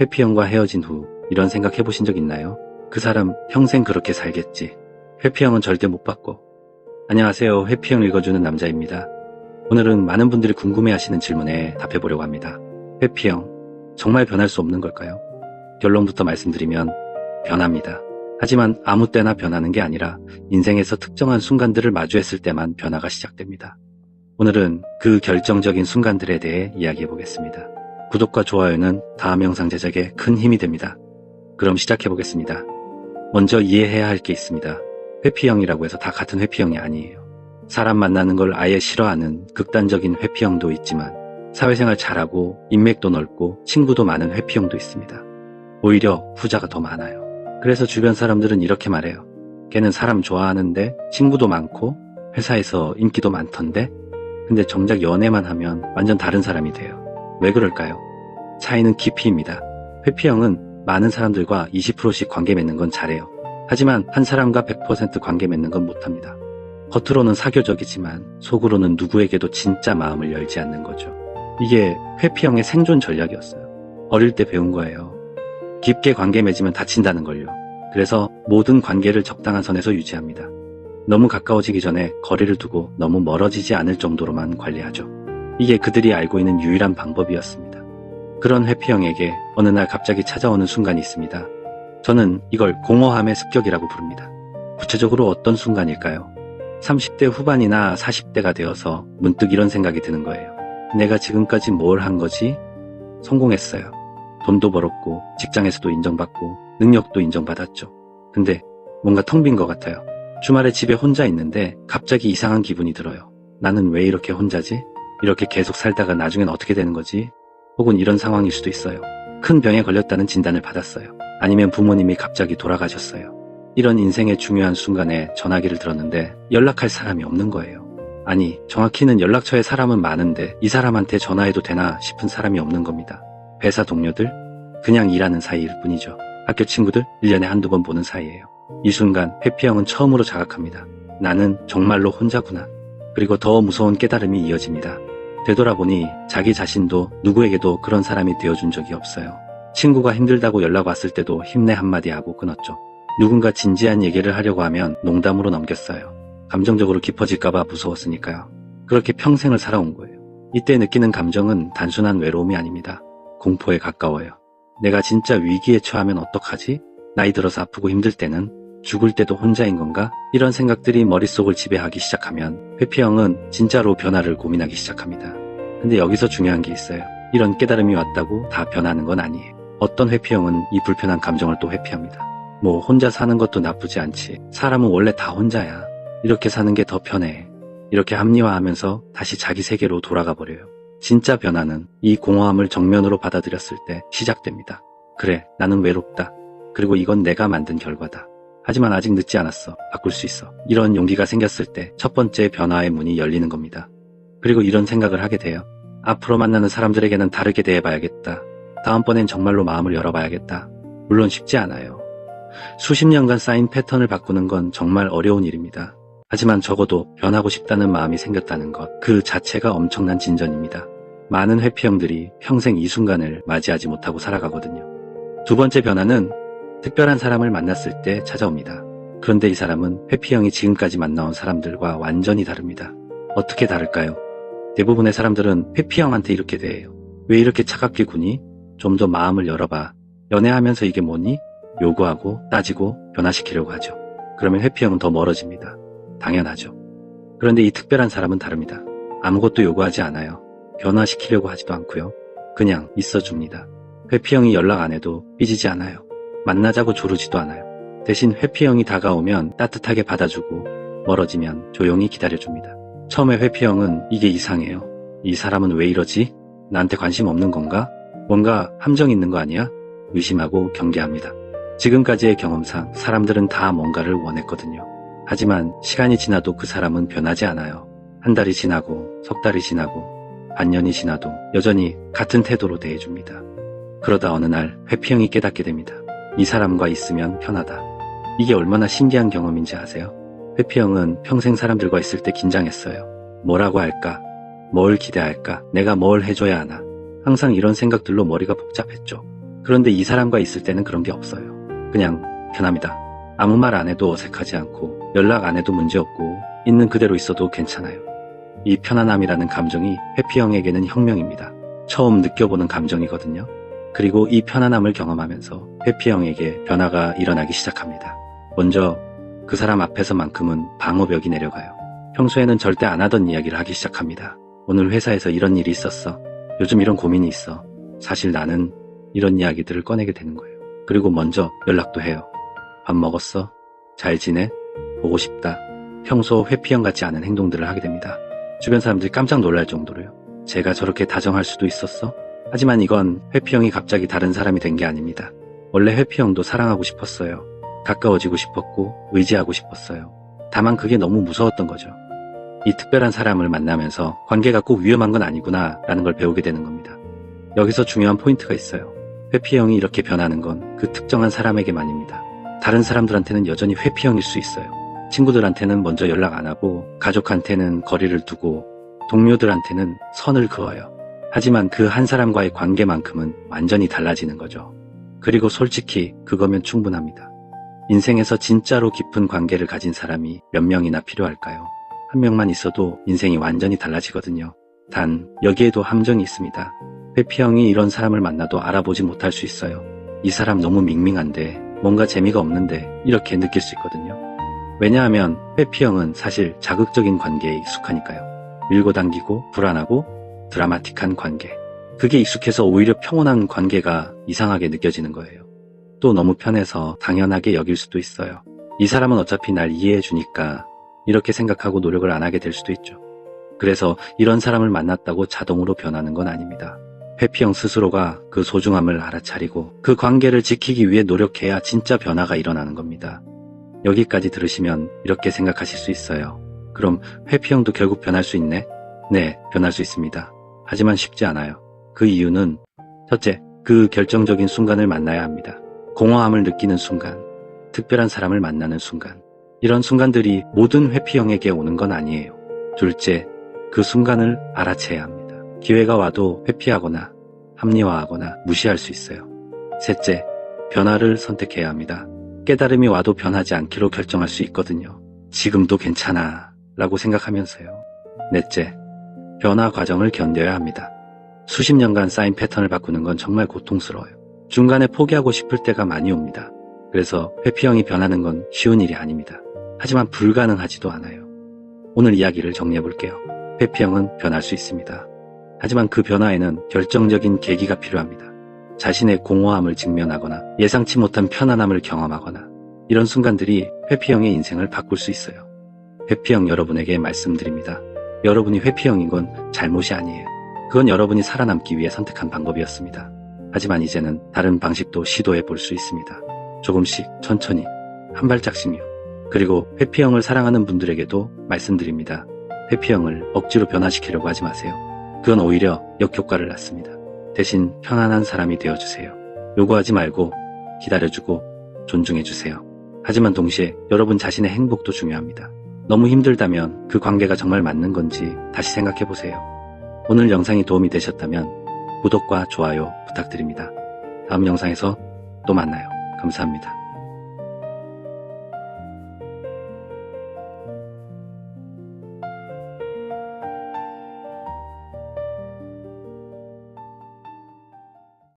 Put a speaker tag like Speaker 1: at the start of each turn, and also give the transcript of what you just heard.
Speaker 1: 회피 형과 헤어진 후 이런 생각 해보신 적 있나요? 그 사람 평생 그렇게 살겠지. 회피 형은 절대 못 바꿔. 안녕하세요. 회피 형 읽어주는 남자입니다. 오늘은 많은 분들이 궁금해하시는 질문에 답해보려고 합니다. 회피 형, 정말 변할 수 없는 걸까요? 결론부터 말씀드리면 변합니다. 하지만 아무 때나 변하는 게 아니라 인생에서 특정한 순간들을 마주했을 때만 변화가 시작됩니다. 오늘은 그 결정적인 순간들에 대해 이야기해 보겠습니다. 구독과 좋아요는 다음 영상 제작에 큰 힘이 됩니다. 그럼 시작해 보겠습니다. 먼저 이해해야 할 게 있습니다. 회피형이라고 해서 다 같은 회피형이 아니에요. 사람 만나는 걸 아예 싫어하는 극단적인 회피형도 있지만 사회생활 잘하고 인맥도 넓고 친구도 많은 회피형도 있습니다. 오히려 후자가 더 많아요. 그래서 주변 사람들은 이렇게 말해요. 걔는 사람 좋아하는데 친구도 많고 회사에서 인기도 많던데 근데 정작 연애만 하면 완전 다른 사람이 돼요. 왜 그럴까요? 차이는 깊이입니다. 회피형은 많은 사람들과 20%씩 관계 맺는 건 잘해요. 하지만 한 사람과 100% 관계 맺는 건 못합니다. 겉으로는 사교적이지만 속으로는 누구에게도 진짜 마음을 열지 않는 거죠. 이게 회피형의 생존 전략이었어요. 어릴 때 배운 거예요. 깊게 관계 맺으면 다친다는 걸요. 그래서 모든 관계를 적당한 선에서 유지합니다. 너무 가까워지기 전에 거리를 두고 너무 멀어지지 않을 정도로만 관리하죠. 이게 그들이 알고 있는 유일한 방법이었습니다. 그런 회피형에게 어느 날 갑자기 찾아오는 순간이 있습니다. 저는 이걸 공허함의 습격이라고 부릅니다. 구체적으로 어떤 순간일까요? 30대 후반이나 40대가 되어서 문득 이런 생각이 드는 거예요. 내가 지금까지 뭘 한 거지? 성공했어요. 돈도 벌었고, 직장에서도 인정받고, 능력도 인정받았죠. 근데 뭔가 텅 빈 것 같아요. 주말에 집에 혼자 있는데 갑자기 이상한 기분이 들어요. 나는 왜 이렇게 혼자지? 이렇게 계속 살다가 나중엔 어떻게 되는 거지? 혹은 이런 상황일 수도 있어요. 큰 병에 걸렸다는 진단을 받았어요. 아니면 부모님이 갑자기 돌아가셨어요. 이런 인생의 중요한 순간에 전화기를 들었는데 연락할 사람이 없는 거예요. 아니, 정확히는 연락처에 사람은 많은데 이 사람한테 전화해도 되나 싶은 사람이 없는 겁니다. 회사 동료들? 그냥 일하는 사이일 뿐이죠. 학교 친구들? 1년에 한두 번 보는 사이예요. 이 순간 회피형은 처음으로 자각합니다. 나는 정말로 혼자구나. 그리고 더 무서운 깨달음이 이어집니다. 되돌아보니 자기 자신도 누구에게도 그런 사람이 되어준 적이 없어요. 친구가 힘들다고 연락 왔을 때도 힘내 한마디 하고 끊었죠. 누군가 진지한 얘기를 하려고 하면 농담으로 넘겼어요. 감정적으로 깊어질까봐 무서웠으니까요. 그렇게 평생을 살아온 거예요. 이때 느끼는 감정은 단순한 외로움이 아닙니다. 공포에 가까워요. 내가 진짜 위기에 처하면 어떡하지? 나이 들어서 아프고 힘들 때는 죽을 때도 혼자인 건가? 이런 생각들이 머릿속을 지배하기 시작하면 회피형은 진짜로 변화를 고민하기 시작합니다. 근데 여기서 중요한 게 있어요. 이런 깨달음이 왔다고 다 변하는 건 아니에요. 어떤 회피형은 이 불편한 감정을 또 회피합니다. 뭐 혼자 사는 것도 나쁘지 않지. 사람은 원래 다 혼자야. 이렇게 사는 게 더 편해. 이렇게 합리화하면서 다시 자기 세계로 돌아가 버려요. 진짜 변화는 이 공허함을 정면으로 받아들였을 때 시작됩니다. 그래, 나는 외롭다. 그리고 이건 내가 만든 결과다. 하지만 아직 늦지 않았어. 바꿀 수 있어. 이런 용기가 생겼을 때 첫 번째 변화의 문이 열리는 겁니다. 그리고 이런 생각을 하게 돼요. 앞으로 만나는 사람들에게는 다르게 대해봐야겠다. 다음번엔 정말로 마음을 열어봐야겠다. 물론 쉽지 않아요. 수십 년간 쌓인 패턴을 바꾸는 건 정말 어려운 일입니다. 하지만 적어도 변하고 싶다는 마음이 생겼다는 것, 그 자체가 엄청난 진전입니다. 많은 회피형들이 평생 이 순간을 맞이하지 못하고 살아가거든요. 두 번째 변화는 특별한 사람을 만났을 때 찾아옵니다. 그런데 이 사람은 회피형이 지금까지 만나온 사람들과 완전히 다릅니다. 어떻게 다를까요? 대부분의 사람들은 회피형한테 이렇게 대해요. 왜 이렇게 차갑게 구니? 좀 더 마음을 열어봐. 연애하면서 이게 뭐니? 요구하고 따지고 변화시키려고 하죠. 그러면 회피 형은 더 멀어집니다. 당연하죠. 그런데 이 특별한 사람은 다릅니다. 아무것도 요구하지 않아요. 변화시키려고 하지도 않고요. 그냥 있어줍니다. 회피 형이 연락 안 해도 삐지지 않아요. 만나자고 조르지도 않아요. 대신 회피 형이 다가오면 따뜻하게 받아주고 멀어지면 조용히 기다려줍니다. 처음에 회피형은 이게 이상해요. 이 사람은 왜 이러지? 나한테 관심 없는 건가? 뭔가 함정 있는 거 아니야? 의심하고 경계합니다. 지금까지의 경험상 사람들은 다 뭔가를 원했거든요. 하지만 시간이 지나도 그 사람은 변하지 않아요. 한 달이 지나고 석 달이 지나고 반년이 지나도 여전히 같은 태도로 대해줍니다. 그러다 어느 날 회피형이 깨닫게 됩니다. 이 사람과 있으면 편하다. 이게 얼마나 신기한 경험인지 아세요? 회피형은 평생 사람들과 있을 때 긴장했어요. 뭐라고 할까? 뭘 기대할까? 내가 뭘 해줘야 하나? 항상 이런 생각들로 머리가 복잡했죠. 그런데 이 사람과 있을 때는 그런 게 없어요. 그냥 편합니다. 아무 말 안 해도 어색하지 않고 연락 안 해도 문제없고 있는 그대로 있어도 괜찮아요. 이 편안함이라는 감정이 회피 형에게는 혁명입니다. 처음 느껴보는 감정이거든요. 그리고 이 편안함을 경험하면서 회피 형에게 변화가 일어나기 시작합니다. 먼저 그 사람 앞에서만큼은 방어벽이 내려가요. 평소에는 절대 안 하던 이야기를 하기 시작합니다. 오늘 회사에서 이런 일이 있었어. 요즘 이런 고민이 있어. 사실 나는 이런 이야기들을 꺼내게 되는 거예요. 그리고 먼저 연락도 해요. 밥 먹었어? 잘 지내? 보고 싶다. 평소 회피형 같지 않은 행동들을 하게 됩니다. 주변 사람들이 깜짝 놀랄 정도로요. 제가 저렇게 다정할 수도 있었어? 하지만 이건 회피형이 갑자기 다른 사람이 된 게 아닙니다. 원래 회피형도 사랑하고 싶었어요. 가까워지고 싶었고 의지하고 싶었어요. 다만 그게 너무 무서웠던 거죠. 이 특별한 사람을 만나면서 관계가 꼭 위험한 건 아니구나 라는 걸 배우게 되는 겁니다. 여기서 중요한 포인트가 있어요. 회피형이 이렇게 변하는 건 그 특정한 사람에게만입니다. 다른 사람들한테는 여전히 회피형일 수 있어요. 친구들한테는 먼저 연락 안 하고 가족한테는 거리를 두고 동료들한테는 선을 그어요. 하지만 그 한 사람과의 관계만큼은 완전히 달라지는 거죠. 그리고 솔직히 그거면 충분합니다. 인생에서 진짜로 깊은 관계를 가진 사람이 몇 명이나 필요할까요? 한 명만 있어도 인생이 완전히 달라지거든요. 단, 여기에도 함정이 있습니다. 회피 형이 이런 사람을 만나도 알아보지 못할 수 있어요. 이 사람 너무 밍밍한데, 뭔가 재미가 없는데, 이렇게 느낄 수 있거든요. 왜냐하면 회피 형은 사실 자극적인 관계에 익숙하니까요. 밀고 당기고, 불안하고, 드라마틱한 관계. 그게 익숙해서 오히려 평온한 관계가 이상하게 느껴지는 거예요. 또 너무 편해서 당연하게 여길 수도 있어요. 이 사람은 어차피 날 이해해 주니까 이렇게 생각하고 노력을 안 하게 될 수도 있죠. 그래서 이런 사람을 만났다고 자동으로 변하는 건 아닙니다. 회피형 스스로가 그 소중함을 알아차리고 그 관계를 지키기 위해 노력해야 진짜 변화가 일어나는 겁니다. 여기까지 들으시면 이렇게 생각하실 수 있어요. 그럼 회피형도 결국 변할 수 있네? 네, 변할 수 있습니다. 하지만 쉽지 않아요. 그 이유는 첫째, 그 결정적인 순간을 만나야 합니다. 공허함을 느끼는 순간, 특별한 사람을 만나는 순간. 이런 순간들이 모든 회피형에게 오는 건 아니에요. 둘째, 그 순간을 알아채야 합니다. 기회가 와도 회피하거나 합리화하거나 무시할 수 있어요. 셋째, 변화를 선택해야 합니다. 깨달음이 와도 변하지 않기로 결정할 수 있거든요. 지금도 괜찮아 라고 생각하면서요. 넷째, 변화 과정을 견뎌야 합니다. 수십 년간 쌓인 패턴을 바꾸는 건 정말 고통스러워요. 중간에 포기하고 싶을 때가 많이 옵니다. 그래서 회피형이 변하는 건 쉬운 일이 아닙니다. 하지만 불가능하지도 않아요. 오늘 이야기를 정리해 볼게요. 회피형은 변할 수 있습니다. 하지만 그 변화에는 결정적인 계기가 필요합니다. 자신의 공허함을 직면하거나 예상치 못한 편안함을 경험하거나 이런 순간들이 회피형의 인생을 바꿀 수 있어요. 회피형 여러분에게 말씀드립니다. 여러분이 회피형인 건 잘못이 아니에요. 그건 여러분이 살아남기 위해 선택한 방법이었습니다. 하지만 이제는 다른 방식도 시도해 볼 수 있습니다. 조금씩 천천히 한 발짝씩요. 그리고 회피형을 사랑하는 분들에게도 말씀드립니다. 회피형을 억지로 변화시키려고 하지 마세요. 그건 오히려 역효과를 낳습니다. 대신 편안한 사람이 되어주세요. 요구하지 말고 기다려주고 존중해주세요. 하지만 동시에 여러분 자신의 행복도 중요합니다. 너무 힘들다면 그 관계가 정말 맞는 건지 다시 생각해 보세요. 오늘 영상이 도움이 되셨다면 구독과 좋아요 부탁드립니다. 다음 영상에서 또 만나요. 감사합니다.